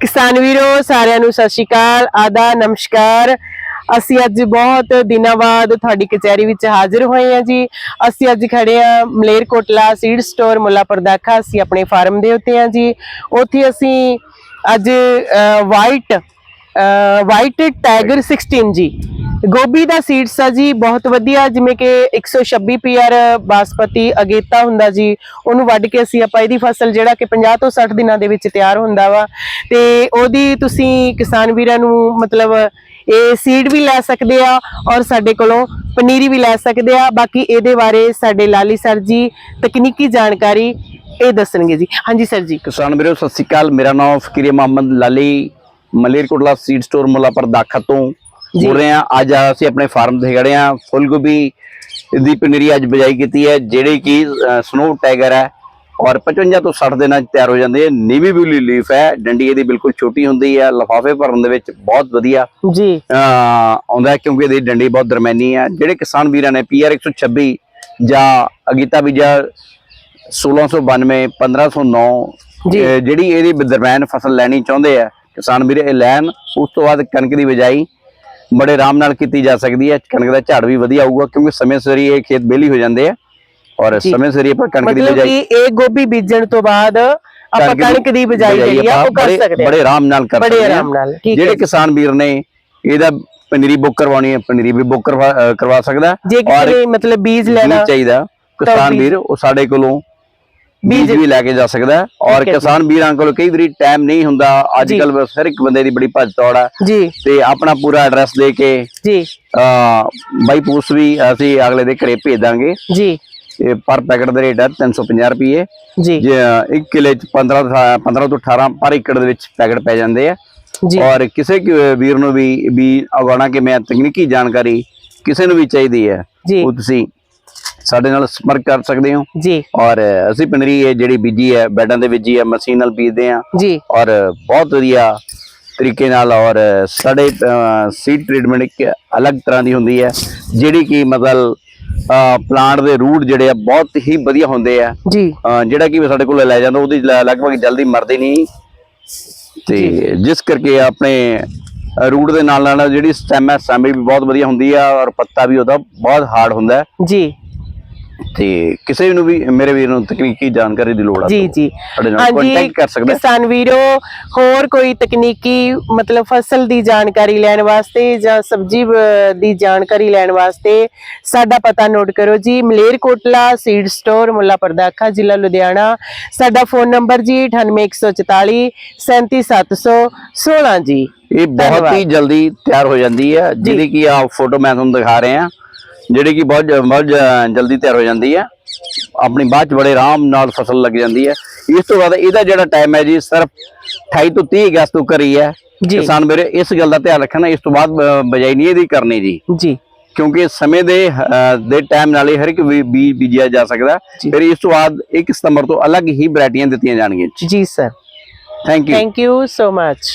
ਕਿਸਾਨ ਵੀਰੋ, ਸਾਰਿਆਂ ਨੂੰ ਸਤਿ ਸ਼੍ਰੀ ਅਕਾਲ, ਆਦਾ, ਨਮਸਕਾਰ। ਅਸੀਂ ਅੱਜ ਬਹੁਤ ਦਿਨਾਂ ਬਾਅਦ ਤੁਹਾਡੀ ਕਚਹਿਰੀ ਵਿੱਚ ਹਾਜ਼ਰ ਹੋਏ ਹਾਂ ਜੀ। ਅਸੀਂ ਅੱਜ ਖੜੇ ਹਾਂ ਮਲੇਰਕੋਟਲਾ ਸੀਡ ਸਟੋਰ ਮੁੱਲਾਪੁਰ ਦਾਖਾ ਅਸੀਂ ਆਪਣੇ ਫਾਰਮ ਦੇ ਉੱਤੇ ਹਾਂ ਜੀ। ਉੱਥੇ ਅਸੀਂ ਅੱਜ ਵਾਈਟ ਵਾਈਟ ਟਾਈਗਰ 16 ਜੀ। ਗੋਭੀ ਦਾ ਸੀਡਸ ਆ ਜੀ ਬਹੁਤ ਵਧੀਆ, ਜਿਵੇਂ ਕਿ 126 ਪੀਆਰ ਬਾਸਪਤੀ ਅਗੇਤਾ ਹੁੰਦਾ ਜੀ, ਉਹਨੂੰ ਵੱਢ ਕੇ ਅਸੀਂ ਆਪਾਂ ਇਹਦੀ ਫਸਲ ਜਿਹੜਾ ਕਿ 50 ਤੋਂ 60 ਦਿਨਾਂ ਦੇ ਵਿੱਚ ਤਿਆਰ ਹੁੰਦਾ ਵਾ। ਤੇ ਉਹਦੀ ਤੁਸੀਂ ਕਿਸਾਨ ਵੀਰਾਂ ਨੂੰ ਮਤਲਬ ਇਹ ਸੀਡ ਵੀ ਲੈ ਸਕਦੇ ਆ ਔਰ ਸਾਡੇ ਕੋਲੋਂ ਪਨੀਰੀ ਵੀ ਲੈ ਸਕਦੇ ਆ। ਬਾਕੀ ਇਹਦੇ ਬਾਰੇ ਸਾਡੇ ਲਾਲੀ ਸਰ ਜੀ ਤਕਨੀਕੀ ਜਾਣਕਾਰੀ ਇਹ ਦੱਸਣਗੇ ਜੀ। ਹਾਂਜੀ ਸਰ ਜੀ। ਕਿਸਾਨ ਵੀਰੋ, ਸਤਿ ਸ਼੍ਰੀ ਅਕਾਲ। ਮੇਰਾ ਨਾਮ ਫਕੀਰ ਮੁਹੰਮਦ ਲਾਲੀ, ਮਲੇਰਕੋਟਲਾ ਸੀਡ ਸਟੋਰ ਮੁੱਲਾਪੁਰ ਦਾਖਾ ਤੋਂ। ਬੋਲ ਰਹੇ ਹਾਂ। ਅੱਜ ਅਸੀਂ ਆਪਣੇ ਫਾਰਮ ਤੇ ਖੜੇ ਹਾਂ। ਫੁੱਲ ਗੋਭੀ ਦੀ ਪਨੀਰੀ ਅੱਜ ਬਜਾਈ ਕੀਤੀ ਹੈ। ਜਿਹੜੀ ਕਿ ਸਨੋ ਟਾਈਗਰ ਹੈ ਔਰ 55 ਤੋਂ 60 ਦਿਨਾਂ ਚ ਤਿਆਰ ਹੋ ਜਾਂਦੀ ਹੈ। ਨੀਵੀ ਬਲੂ ਲੀਫ ਹੈ। ਡੰਡੀ ਇਹਦੀ ਬਿਲਕੁਲ ਛੋਟੀ ਹੁੰਦੀ ਹੈ। ਲਫਾਫੇ ਭਰਨ ਦੇ ਵਿੱਚ ਬਹੁਤ ਵਧੀਆ। ਜੀ। ਆਉਂਦਾ ਕਿਉਂਕਿ ਇਹਦੀ ਡੰਡੀ ਬਹੁਤ ਦਰਮਿਆਨੀ ਹੈ। ਜਿਹੜੇ ਕਿਸਾਨ ਵੀਰਾਂ ਨੇ ਪੀਆਰ 126 ਜਾਂ ਅਗੀਤਾ ਬੀਜਾ 1692 1509 ਜੀ। ਅਹ ਜਿਹੜੀ ਇਹਦੀ ਦਰਮਿਆਨ ਫਸਲ ਲੈਣੀ ਚਾਹੁੰਦੇ ਆ ਕਿਸਾਨ ਵੀਰ ਇਹ ਲੈਣ। ਉਸ ਤੋਂ ਬਾਅਦ ਕਣਕ ਦੀ ਬਿਜਾਈ ਬੜੇ ਆਰਾਮ ਨਾਲ ਕੀਤੀ ਜਾ ਸਕਦੀ ਹੈ। ਕਣਕ ਦਾ ਝਾੜ ਵੀ ਵਧੀਆ ਆਊਗਾ ਕਿਉਂਕਿ ਸਮੇਂ ਸਿਰ ਇਹ ਖੇਤ ਬੇਲੀ ਹੋ ਜਾਂਦੇ ਆ ਔਰ। ਸਮੇਂ ਸਿਰ ਹੀ ਆਪਾਂ ਕਣਕ ਦੀ ਮਤਲਬ ਬਿਜਾਈ ਕਿ ਇਹ ਗੋਭੀ ਬੀਜਣ ਤੋਂ ਬਾਅਦ ਆਪਾਂ ਕਣਕ ਦੀ ਬਿਜਾਈ ਜਿਹੜੀ ਆ ਉਹ ਕਰ ਬੜੇ- ਸਕਦੇ ਬੜੇ ਆ ਆਰਾਮ ਨਾਲ ਕਰ ਬੜੇ ਸਕਦੇ ਹੈ ਜਿਹੜੇ ਕਿਸਾਨ ਵੀਰ ਨੇ ਇਹਦਾ ਪਨੀਰੀ ਬੁੱਕ ਕਰਵਾਉਣੀ ਹੈ ਪਨੀਰੀ ਵੀ ਬੁੱਕ ਕਰਵਾ ਸਕਦਾ। ਔਰ ਮਤਲਬ ਬੀਜ ਲੈਣਾ ਚਾਹੀਦਾ ਕਿਸਾਨ ਵੀਰ ਉਹ ਸਾਡੇ ਕੋਲੋਂ ਬੀਜ- ਵੀ ਲੈ ਕੇ ਜਾ ਸਕਦਾ ਹੈ। ਔਰ। ਕਿਸਾਨ ਵੀਰਾਂ ਕੋਲ ਕਈ ਵਾਰੀ ਟਾਈਮ ਨਹੀਂ ਹੁੰਦਾ। ਅੱਜ। ਕੱਲ ਹਰ ਇੱਕ ਬੰਦੇ ਦੀ ਬੜੀ ਭੱਜ ਦੌੜ ਹੈ। ਜੀ। ਤੇ ਆਪਣਾ ਪੂਰਾ ਐਡਰੈਸ ਦੇ ਕੇ ਜੀ। ਬਾਈ ਪੋਸਟ ਵੀ ਅਸੀਂ ਅਗਲੇ ਦੇ ਘਰੇ ਭੇਜ ਦਾਂਗੇ ਜੀ। ਇਹ ਪਰ ਪੈਕਟ ਦਾ ਰੇਟ ਹੈ 350 ਰੁਪਏ। ਜੀ। ਜੇ 1 ਕਿਲੇ ਚ 15 ਤੋਂ 15 ਤੋਂ 18 ਪਰ ਏਕੜ ਦੇ ਵਿੱਚ ਪੈਕਟ ਪੈ ਜਾਂਦੇ ਆ। ਜੀ। ਔਰ ਕਿਸੇ ਵੀਰ ਨੂੰ ਵੀ ਵੀ ਉਗਾਉਣਾ ਕਿ ਮੈਂ ਤਕਨੀਕੀ ਜਾਣਕਾਰੀ ਕਿਸੇ ਨੂੰ ਵੀ ਚਾਹੀਦੀ ਹੈ ਉਹ ਤੁਸੀਂ ਸਾਡੇ ਨਾਲ ਸੰਪਰਕ ਕਰ ਸਕਦੇ ਹੋ? ਜੀ। ਔਰ ਅਸੀਂ ਪਨੀਰੀ ਇਹ ਜਿਹੜੀ ਬੀਜੀ ਹੈ ਬੈਡਾਂ ਦੇ ਬੀਜੀ ਹੈ ਮਸ਼ੀਨ ਨਾਲ ਬੀਜਦੇ ਆ ਜੀ। ਔਰ ਬਹੁਤ ਵਧੀਆ ਤਰੀਕੇ ਨਾਲ ਔਰ ਸਾਡੇ ਸੀਡ ਟ੍ਰੀਟਮੈਂਟ ਇੱਕ ਅਲੱਗ ਤਰ੍ਹਾਂ ਦੀ ਹੁੰਦੀ ਹੈ ਜਿਹੜੀ ਕਿ ਮਤਲਬ ਪਲਾਂਟ ਦੇ ਰੂਟ ਜਿਹੜੇ ਆ ਬਹੁਤ ਹੀ ਵਧੀਆ ਹੁੰਦੇ ਆ। ਜੀ। ਜਿਹੜਾ ਕਿ ਸਾਡੇ ਕੋਲ ਲੈ ਜਾਂਦਾ ਉਹਦੀ ਲਗਭਗ ਜਲਦੀ ਮਰਦੇ ਨਹੀਂ। ਤੇ ਜਿਸ ਕਰਕੇ ਆਪਣੇ ਰੂਟ ਦੇ ਨਾਲ ਨਾਲ ਜਿਹੜੀ ਸਟੈਮ ਹੈ ਸਟੈਮ ਵੀ ਬਹੁਤ ਵਧੀਆ ਹੁੰਦੀ ਆ ਔਰ ਪੱਤਾ ਵੀ ਉਹਦਾ ਬਹੁਤ ਹਾਰਡ ਹੁੰਦਾ ਹੈ। ਜੀ। ਤੇ ਕਿਸੇ ਨੂੰ ਵੀ ਮੇਰੇ ਵੀਰ ਨੂੰ ਤਕਨੀਕੀ ਜਾਣਕਾਰੀ ਦੀ ਲੋੜ ਆ ਜੀ ਜੀ। ਸਾਡੇ ਨਾਲ ਹਾਂਜੀ ਕੰਟੈਕਟ ਕਰ ਸਕਦਾ। ਕਿਸਾਨ ਵੀਰੋ ਹੋਰ ਕੋਈ ਤਕਨੀਕੀ ਮਤਲਬ ਫਸਲ ਦੀ ਜਾਣਕਾਰੀ ਲੈਣ ਵਾਸਤੇ ਜਾਂ ਸਬਜ਼ੀ ਦੀ ਜਾਣਕਾਰੀ ਲੈਣ ਵਾਸਤੇ ਸਾਡਾ ਪਤਾ ਨੋਟ ਕਰੋ ਜੀ। ਮਲੇਰਕੋਟਲਾ ਸੀਡ ਸਟੋਰ ਮੁੱਲਾਪੁਰ ਦਾਖਾ ਜ਼ਿਲ੍ਹਾ ਲੁਧਿਆਣਾ। ਸਾਡਾ ਫੋਨ ਨੰਬਰ ਜੀ 98144 37716 ਜੀ। ਇਹ ਬਹੁਤ। ਹੀ ਜਲਦੀ ਤਿਆਰ ਹੋ ਜਾਂਦੀ ਹੈ ਜਿਹਦੀ ਕਿ ਆ ਫੋਟੋ ਮੈਂ ਤੁਹਾਨੂੰ ਦਿਖਾ ਰਹੇ। ਹਾਂ ਜਿਹੜੀ ਕਿ ਬਹੁਤ ਬਹੁਤ ਜਲਦੀ ਤਿਆਰ ਹੋ ਜਾਂਦੀ ਹੈ। ਆਪਣੀ ਬਾਅਦ ਚ ਬੜੇ ਆਰਾਮ ਨਾਲ ਫਸਲ ਲੱਗ ਜਾਂਦੀ ਹੈ। ਇਸ ਤੋਂ ਬਾਅਦ ਇਹਦਾ ਜਿਹੜਾ ਟਾਈਮ ਹੈ ਜੀ ਸਿਰਫ 28 ਤੋਂ 30 ਅਗਸਤ ਤੱਕ ਹੀ। ਹੈ। ਕਿਸਾਨ ਮੇਰੇ ਇਸ ਗੱਲ ਦਾ ਧਿਆਨ ਰੱਖਣਾ ਇਸ ਤੋਂ ਬਾਅਦ ਬਜਾਈ ਨਹੀਂ ਇਹਦੀ ਕਰਨੀ ਜੀ। ਜੀ। ਕਿਉਂਕਿ ਸਮੇਂ ਦੇ ਦੇ ਟਾਈਮ ਨਾਲ ਹੀ ਹਰ ਇੱਕ ਬੀਜ ਬੀਜਿਆ ਜਾ ਸਕਦਾ। ਫਿਰ ਇਸ ਤੋਂ ਬਾਅਦ 1 ਸਤੰਬਰ ਤੋਂ ਅਲੱਗ ਹੀ ਵੈਰਾਈਟੀਆਂ ਦਿੱਤੀਆਂ ਜਾਣਗੀਆਂ ਜੀ। Sir thank you thank you so much